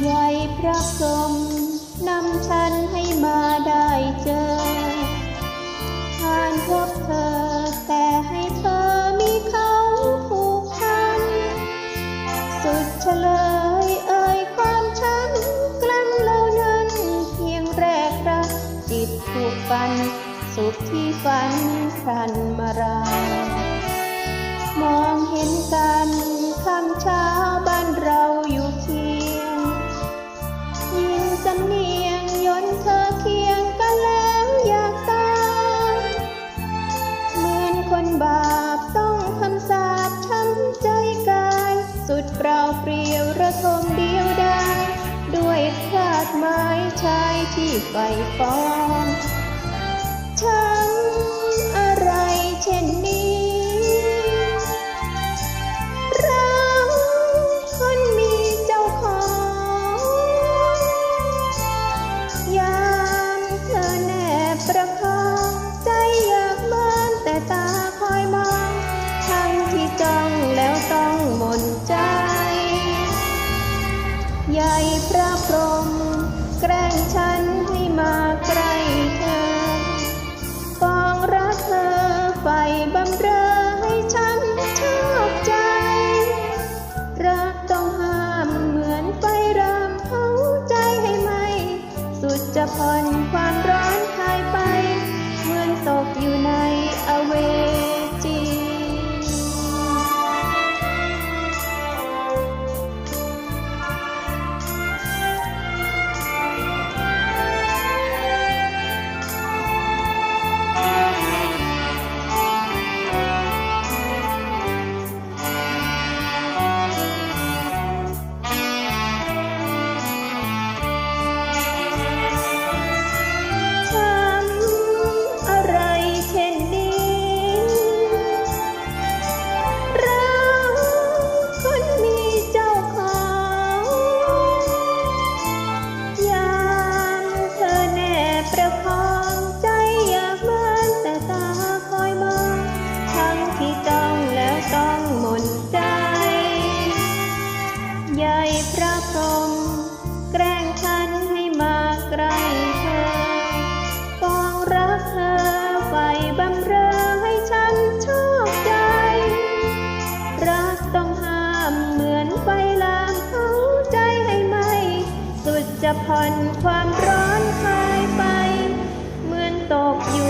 พรหมนำฉันให้มาได้เจอผ่านพบเธอ แต่ให้เธอมีเขาผูกพัน สุดเฉลยเอ่ยความช้ำกลั้นเหล่านั้น เพียงแรกรักจิตถูกปัน สุขที่ฝันพรันมารา มองเห็น ดหมายชายที่ไฟฟองช้ำอะไรเช่นนี้เราคนมีเจ้าของ ยามเธอแนบประคองใจอยากเมินแต่ตาคอยมอง ทั้งที่จ้องแล้วต้องหมนใจ ใหญ่พระพรห แกล้งฉันให้มาแกล้ ระพรหมแกล้งฉันให้มาใกล้เธอปองรักเธอไฟบำเรอให้ฉันชอบใจ รักต้องห้ามเหมือนไฟลามเผาใจให้ไหม สุดจะผ่อนความร้อนคลายไป เหมือนตกอยู่